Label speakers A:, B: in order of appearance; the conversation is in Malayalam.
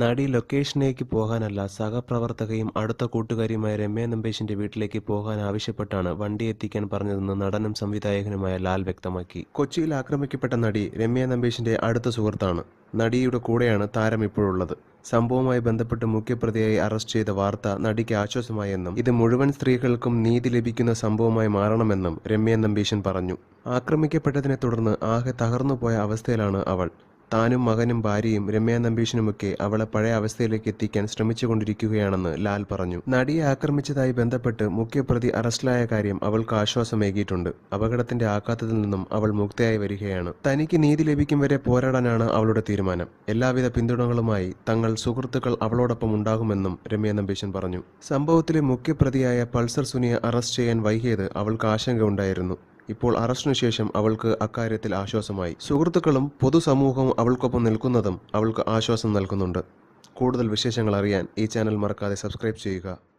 A: നടി ലൊക്കേഷനിലേക്ക് പോകാനല്ല സഹപ്രവർത്തകയും അടുത്ത കൂട്ടുകാരിയുമായ രമ്യ നമ്പേശിന്റെ വീട്ടിലേക്ക് പോകാൻ ആവശ്യപ്പെട്ടാണ് വണ്ടി എത്തിക്കാൻ പറഞ്ഞതെന്ന് നടനും സംവിധായകനുമായ ലാൽ വ്യക്തമാക്കി. കൊച്ചിയിൽ ആക്രമിക്കപ്പെട്ട നടി രമ്യ നമ്പേശിന്റെ അടുത്ത സുഹൃത്താണ്. നടിയുടെ കൂടെയാണ് താരം ഇപ്പോഴുള്ളത്. സംഭവവുമായി ബന്ധപ്പെട്ട് മുഖ്യപ്രതിയായി അറസ്റ്റ് ചെയ്ത വാർത്ത നടിക്ക് ആശ്വാസമായെന്നും ഇത് മുഴുവൻ സ്ത്രീകൾക്കും നീതി ലഭിക്കുന്ന സംഭവമായി മാറണമെന്നും രമ്യ നമ്പീശൻ പറഞ്ഞു. ആക്രമിക്കപ്പെട്ടതിനെ തുടർന്ന് ആകെ തകർന്നുപോയ അവസ്ഥയിലാണ് അവൾ. താനും മകനും ഭാര്യയും രമ്യ നമ്പീഷനുമൊക്കെ അവളെ പഴയ അവസ്ഥയിലേക്ക് എത്തിക്കാൻ ശ്രമിച്ചുകൊണ്ടിരിക്കുകയാണെന്ന് ലാൽ പറഞ്ഞു. നടിയെ ആക്രമിച്ചതായി ബന്ധപ്പെട്ട് മുഖ്യപ്രതി അറസ്റ്റിലായ കാര്യം അവൾക്ക് ആശ്വാസമേകിയിട്ടുണ്ട്. അപകടത്തിന്റെ ആഘാതത്തിൽ നിന്നും അവൾ മുക്തയായി വരികയാണ്. തനിക്ക് നീതി ലഭിക്കും വരെ പോരാടാനാണ് അവളുടെ തീരുമാനം. എല്ലാവിധ പിന്തുണകളുമായി തങ്ങൾ സുഹൃത്തുക്കൾ അവളോടൊപ്പം ഉണ്ടാകുമെന്നും രമ്യ നമ്പീശൻ പറഞ്ഞു. സംഭവത്തിലെ മുഖ്യപ്രതിയായ പൾസർ സുനിയെ അറസ്റ്റ് ചെയ്യാൻ വൈകിയത് അവൾക്ക് ആശങ്ക ഉണ്ടായിരുന്നു ഇപ്പോൾ അറസ്റ്റിനു ശേഷം അവൾക്ക് അക്കാര്യത്തിൽ ആശ്വാസമായി. സുഹൃത്തുക്കളും പൊതുസമൂഹവും അവൾക്കൊപ്പം നിൽക്കുന്നതും അവൾക്ക് ആശ്വാസം നൽകുന്നുണ്ട്. കൂടുതൽ വിശേഷങ്ങൾ അറിയാൻ ഈ ചാനൽ മറക്കാതെ സബ്സ്ക്രൈബ് ചെയ്യുക.